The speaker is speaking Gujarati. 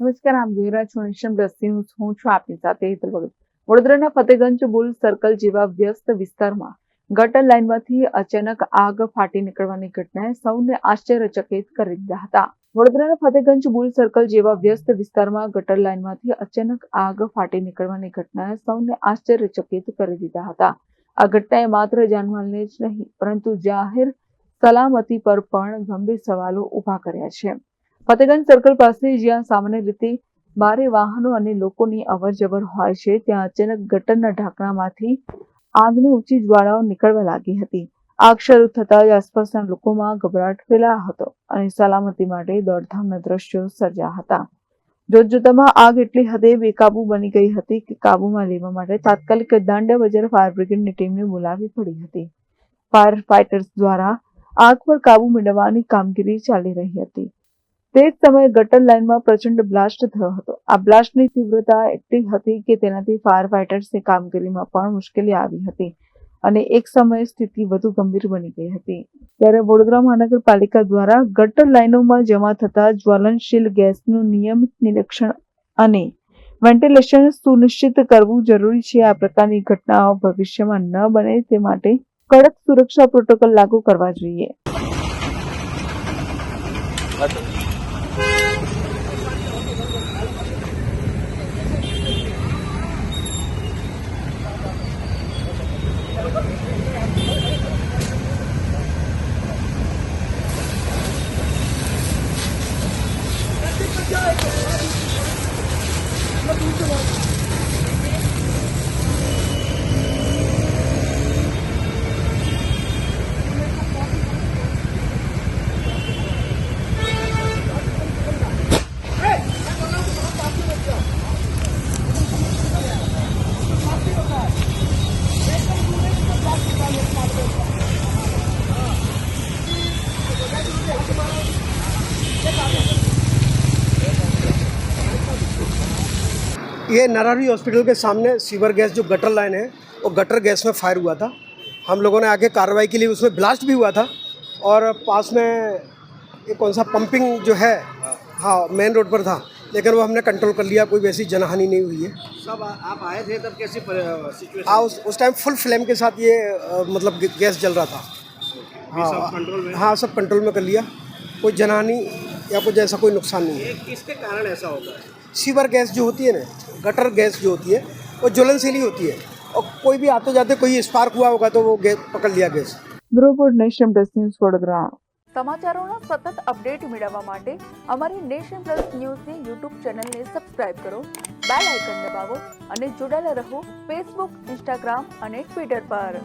નમસ્કાર, આમ જોઈ રહ્યા છો નિશમ પ્લસ હું છું આપની સાથે હેતલ ભગત. વડોદરાના ફતેગંજ બુલ સર્કલ જેવા વ્યસ્ત વિસ્તારમાં ગટર લાઇનમાંથી અચાનક આગ ફાટી નીકળવાની ઘટનાએ સૌને આશ્ચર્યચકિત કરી દીધા હતા. વડોદરાના ફતેગંજ બુલ સર્કલ જેવા વ્યસ્ત વિસ્તારમાં ગટર લાઇનમાંથી અચાનક આગ ફાટી નીકળવાની ઘટનાએ સૌને આશ્ચર્યચકિત કરી દીધા હતા. આ ઘટનાએ માત્ર જાનમાલને જ નહીં, પરંતુ જાહેર સલામતી પર પણ ગંભીર સવાલો ઊભા કર્યા છે. ફતેગંજ સર્કલ પાસે જ્યાં સામાન્ય રીતે ભારે વાહનો અને લોકોની અવરજવર હોય છે, ત્યાં અચાનક ગટરના ઢાંકણામાંથી આગની ઊંચી જ્વાળાઓ નીકળવા લાગી હતી. આગ શરૂ થતાં જ આસપાસના લોકોમાં ગભરાટ ફેલાયો હતો અને સલામતી માટે દોડધામના દ્રશ્યો સર્જ્યા હતા. જોતજોતામાં આગ એટલી હદે બેકાબુ બની ગઈ હતી કે કાબુમાં લેવા માટે તાત્કાલિક દાંડિયા બજાર ફાયર બ્રિગેડની ટીમને બોલાવી પડી હતી. ફાયર ફાઇટર્સ દ્વારા આગ પર કાબુ મેળવવાની કામગીરી ચાલી રહી હતી. તે જ સમયે ગટર લાઇનમાં પ્રચંડ બ્લાસ્ટ થયો હતો. આ બ્લાસ્ટની તીવ્રતા એટલી હતી કે તેનાથી ફાયર ફાઇટર્સની કામગીરીમાં પણ મુશ્કેલી આવી હતી અને એક સમયે સ્થિતિ વધુ ગંભીર બની ગઈ હતી. ત્યારે વડોદરા મહાનગરપાલિકા દ્વારા ગટર લાઇનોમાં જમા થતા જ્વલનશીલ ગેસનું નિયમિત નિરીક્ષણ અને વેન્ટિલેશન સુનિશ્ચિત કરવું જરૂરી છે. આ પ્રકારની ઘટનાઓ ભવિષ્યમાં ન બને તે માટે કડક સુરક્ષા પ્રોટોકોલ લાગુ કરવા જોઈએ. Thank you. ये नरारी हॉस्पिटल के सामने सीवर गैस जो गटर लाइन है वो गटर गैस में फायर हुआ था। हम लोगों ने आगे कार्रवाई के लिए उसमें ब्लास्ट भी हुआ था और पास में ये कौन सा पंपिंग जो है हाँ मेन रोड पर था लेकिन वो हमने कंट्रोल कर लिया कोई वैसी जनहानि नहीं हुई है। सब आप आए थे तब कैसी सिचुएशन हाँ उस उस टाइम फुल फ्लेम के साथ ये अ, मतलब गैस जल रहा था। हाँ सब कंट्रोल में? हाँ सब कंट्रोल में कर लिया। कोई जनहानि या कुछ ऐसा कोई नुकसान नहीं है। किसके कारण ऐसा होता है सीवर गैस जो होती है ना गटर गैस जो होती है वो ज्वलनशीली होती है और कोई भी आते जाते कोई स्पार्क हुआ होगा तो वो गैस पकड़ लिया gas bureau nation plus news Vadodara સમાચારોના સતત અપડેટ મેળવવા માટે અમારી નેશન પ્લસ ન્યૂઝની યુટ્યુબ ચેનલને સબસ્ક્રાઇબ કરો બેલ આઇકન દબાવો અને જોડાયેલા રહો ફેસબુક ઇન્સ્ટાગ્રામ અને ટ્વિટર પર